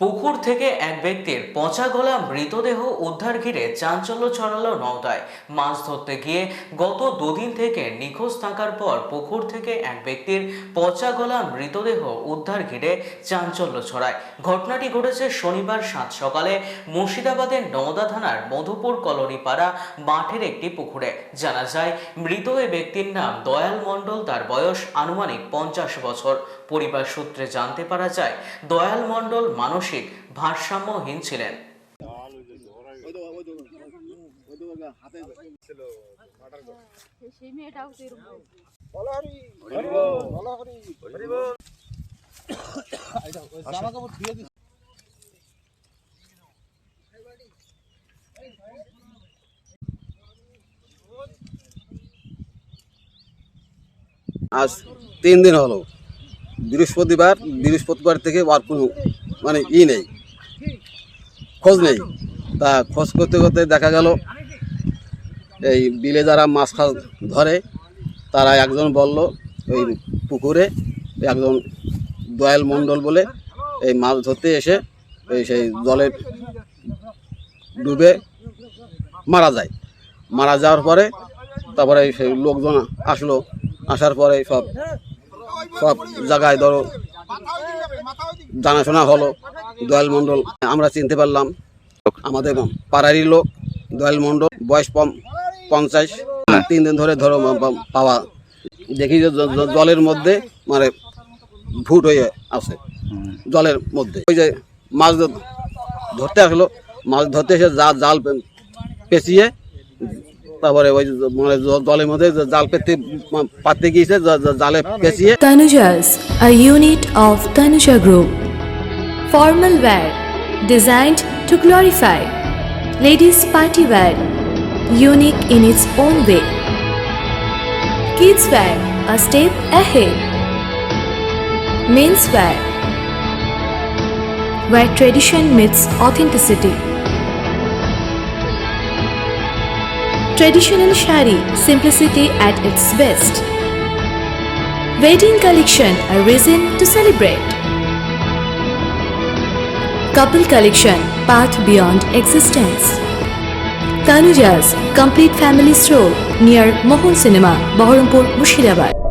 পুকুর থেকে এক ব্যক্তির পচা গলা মৃতদেহ উদ্ধার ঘিরে চাঞ্চল্য ছড়ালো নওদায়। মাছ ধরতে গিয়ে গত দুদিন থেকে নিখোঁজ থাকার পর পুকুর থেকে এক ব্যক্তির পচা গলা মৃতদেহ উদ্ধার ঘিরে চাঞ্চল্য ছড়ায়। ঘটনাটি ঘটেছে শনিবার সাত সকালে মুর্শিদাবাদের নওদা থানার মধুপুর কলোনি পাড়া মাঠের একটি পুকুরে। জানা যায়, মৃত ওই ব্যক্তির নাম দয়াল মণ্ডল, তার বয়স আনুমানিক পঞ্চাশ বছর। পরিবার সূত্রে জানতে পারা যায়, দয়াল মণ্ডল মানসিক ভারসাম্যহীন ছিলেন। আজ তিন দিন হলো। বৃহস্পতিবার বৃহস্পতিবার থেকে কোনো মানে ই নেই। খোঁজ নেই। তা খোঁজ করতে করতে দেখা গেল, এই বিলে যারা মাছ খাল ধরে, তারা একজন বলল, ওই পুকুরে একজন দয়াল মণ্ডল বলে এই মাছ ধরতে এসে এই সেই জলে ডুবে মারা যায়। মারা যাওয়ার পরে তারপরে সেই লোকজন আসলো। আসার পরে সব সব জায়গায় ধরো জানাশোনা হলো, দয়াল মণ্ডল, আমরা চিনতে পারলাম। আমাদের পাড়ারই লোক, দয়াল মণ্ডল, বয়স পম- পঞ্চাশ। তিন দিন ধরে ধরো পাওয়া। দেখি যে জলের মধ্যে মানে ভুট হয়ে আছে। জলের মধ্যে। ওই যে মাছ ধরতে আসলো। মাছ ধরতে এসে জাল পেঁচিয়ে তারপরে ওই যে মানে জ- জলের মধ্যে যে জাল পেতে পাততে গিয়েছে জ- জ- জালে পেঁচিয়ে Tanujas, a unit of Tanuja Group. Formal wear designed to glorify. Ladies party wear, unique in its own way. Kids wear, a step ahead. Men's wear, where tradition meets authenticity. Traditional shari, simplicity at its best. Wedding collection, a reason to celebrate. Couple collection, path beyond existence. Tanuja's complete family stroll near Mohol Cinema, Baharampur, Mushirabad.